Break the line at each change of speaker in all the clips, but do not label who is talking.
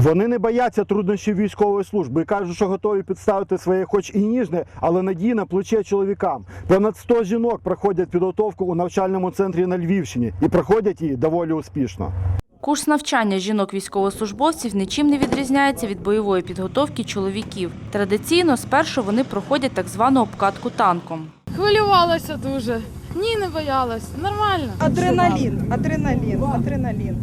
Вони не бояться труднощів військової служби і кажуть, що готові підставити своє, хоч і ніжне, але надійне плече чоловікам. Понад 100 жінок проходять підготовку у навчальному центрі на Львівщині і проходять її доволі успішно.
Курс навчання жінок-військовослужбовців нічим не відрізняється від бойової підготовки чоловіків. Традиційно спершу вони проходять так звану обкатку танком.
Хвилювалася дуже. Ні, не боялась. Нормально.
Адреналін, адреналін, адреналін.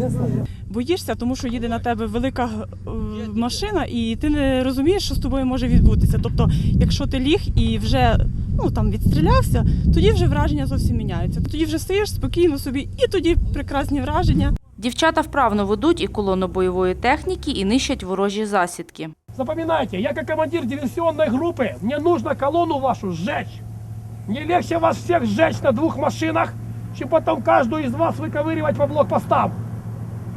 боїшся, тому що їде на тебе велика е, машина, і ти не розумієш, що з тобою може відбутися. Тобто, якщо ти ліг і вже ну там відстрілявся, тоді вже враження зовсім міняються. Тоді вже стоїш спокійно собі, і тоді прекрасні враження.
Дівчата вправно ведуть і колону бойової техніки, і нищать ворожі засідки.
Запоминайте, я как командир диверсионной группы, мне нужно колонну вашу сжечь. Мне легче вас всех сжечь на двух машинах, чем потом каждую из вас выковыривать по блокпостам.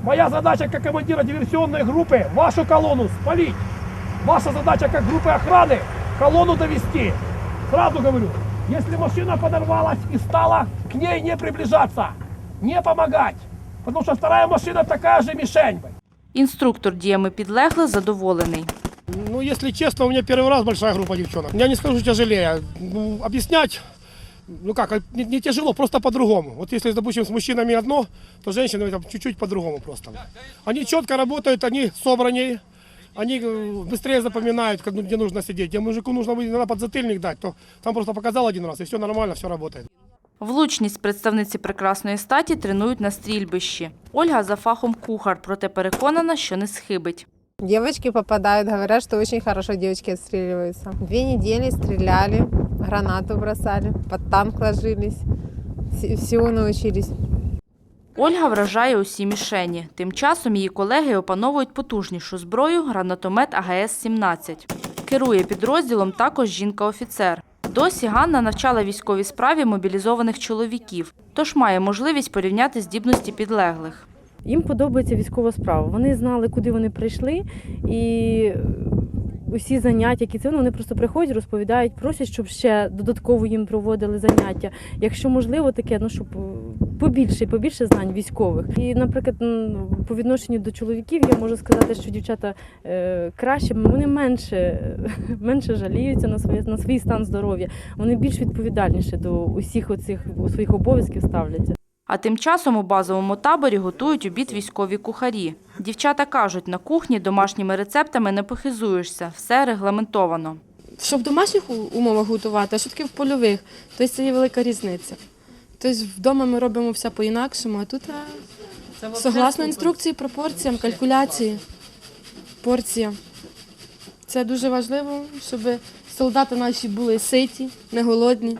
Моя задача как командира диверсионной группы – вашу колонну спалить. Ваша задача как группы охраны – колонну довести. Сразу говорю, если машина подорвалась и стала, к ней не приближаться, не помогать. Потому что вторая машина такая же мишень.
Інструктор діями підлеглих задоволений.
Ну, если честно, у меня первый раз большая группа девчонок. Я не скажу тяжелее. Ну, объяснять, ну как, не, не тяжело, просто по-другому. Вот если, допустим, с мужчинами одно, то с женщинами там чуть-чуть по-другому просто. Они четко работают, они собраннее, они э, быстрее запоминают, как, ну, где нужно сидеть. Где мужику нужно будет иногда подзатыльник дать, то там просто показал один раз, и все нормально, все работает.
Влучність представниці прекрасної статі тренують на стрільбищі. Ольга за фахом кухар, проте переконана, що не схибить.
Девочки попадают, говорят, что очень хорошо девочки отстреливаются. Две недели стреляли, гранату бросали, под танк ложились. Всего научились.
Ольга вражає усі мішені. Тим часом її колеги опановують потужнішу зброю гранатомет АГС-17. Керує підрозділом також жінка-офіцер. Досі Ганна навчала військовій справі мобілізованих чоловіків, тож має можливість порівняти здібності підлеглих.
Їм подобається військова справа. Вони знали, куди вони прийшли, і е, усі заняття, які це ну, вони просто приходять, розповідають, просять, щоб ще додатково їм проводили заняття. Якщо можливо, таке, ну щоб е, побільше, побільше знань військових. І, наприклад, по відношенню до чоловіків я можу сказати, що дівчата е, краще, вони менше, менше жаліються на своє на свій стан здоров'я. Вони більш відповідальніше до усіх оцих своїх обов'язків ставляться.
А тим часом у базовому таборі готують обід військові кухарі. Дівчата кажуть, на кухні домашніми рецептами не похизуєшся, все регламентовано.
Що в домашніх умовах готувати, а що таке в польових, тобто це є велика різниця. Тобто вдома ми робимо все по-інакшому, а тут согласно інструкції, пропорціям, калькуляції, порція. Це дуже важливо, щоб солдати наші були ситі, не голодні.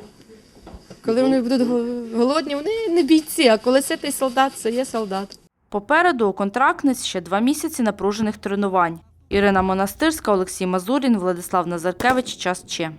Коли вони будуть голодні, вони не бійці, а коли ситий солдат, це є солдат.
Попереду у контрактниць ще два місяці напружених тренувань. Ірина Монастирська, Олексій Мазурін, Владислав Назаркевич. Час Че.